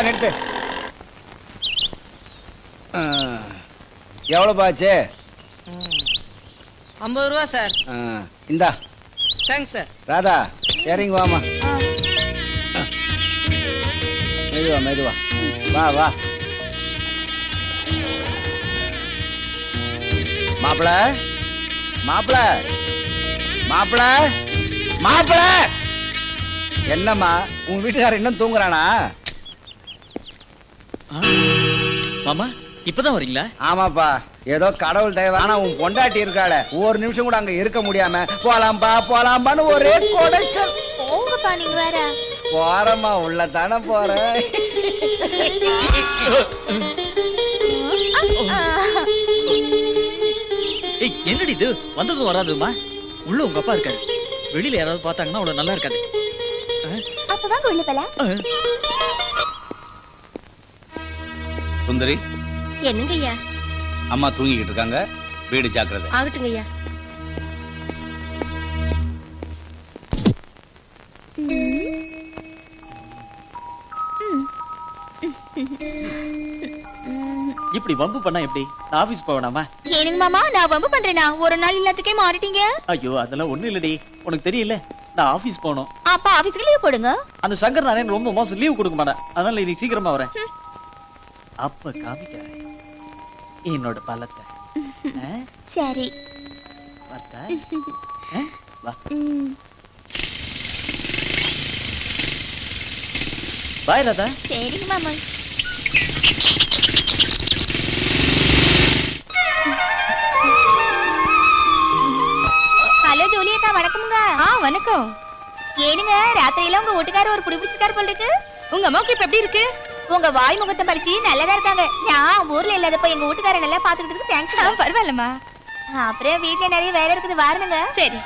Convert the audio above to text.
போதுமா நிறுத்து. ஆ, எவ்வளவு ஆச்சு? ஐம்பது ரூபா சார். இந்தா. Thanks sir. ராதா இறங்கி வாமா மெதுவா மெதுவா. வா வா. மாப்பிள? மாப்பிள? மாப்பிள? மாப்பிள? என்னம்மா உன் வீட்டுக்காரர் இன்னும் தூங்குறானா? மாமா இப்பதான் வரீங்களா? ஆமாப்பா. ஏதோ கடவுள் தயவு. ஆனா உன் பொண்டாட்டி இருக்காள. ஒரு நிமிஷம் கூட அங்க இருக்க முடியாம போலாம்பா போலாம்பான்னு ஒரே கொடைச்சல். போங்கப்பா நீங்க வேற. போறம்மா உள்ள தானே போறேன். ஏய் என்னடி இது? வந்ததும் வராதுமா? உள்ள உங்க அப்பா இருக்காரு. வெளியில யாராவது பார்த்தாங்கன்னா அவ்வளவு நல்லா இருக்காது. அப்ப வாங்க உள்ள போலாம் சுந்தரி. என்னங்க ஐயா அம்மா தூங்கிக்கிட்டு இருக்காங்க வீடு ஜாக்கிரதை. ஆகட்டுங்க ஐயா இப்படி வம்பு பண்ணா எப்படி? நான் ஆபீஸ் போவேனாமா? ஏனுங்க மாமா நான் வம்பு பண்றேனா? ஒரு நாள் எல்லாத்துக்கே மாறிட்டீங்க. ஐயோ அதெல்லாம் ஒண்ணும் இல்லடி. உனக்கு தெரியல? நான் ஆபீஸ் போகணும். அப்ப ஆபீஸ்க்கு லீவ் போடுங்க. அந்த சங்கர் நாராயணன் ரொம்ப மோசம் லீவ் கொடுக்க மாட்டேன். அதனால நீ சீக்கிரமா வரேன். அப்ப காமிக்கிறேன் என்னோட பலத்தை? சரி. பார்த்தா? வா. பாய் ராதா. சரிங்க மாமா. ஹலோ ஜோலியக்கா வணக்கம்ங்க. ஆ வணக்கம். ஏனுங்க ராத்திரியில உங்க வீட்டுக்காரர் ஒரு புடி பிடிச்சிருக்காரு போல இருக்கு. உங்க அம்மாவுக்கு இப்ப எப்படி இருக்கு? உங்க வாய் முகத்தை பழிச்சு நல்லதா இருக்காங்க. நான் ஊர்ல இல்லாதப்ப எங்க வீட்டுக்காரர் நல்லா பாத்துக்கிட்டதுக்கு தேங்க்ஸ் பரவாயில்லம்மா. அப்புறம் வீட்ல நிறைய வேலை இருக்குது வாருனுங்க சரி.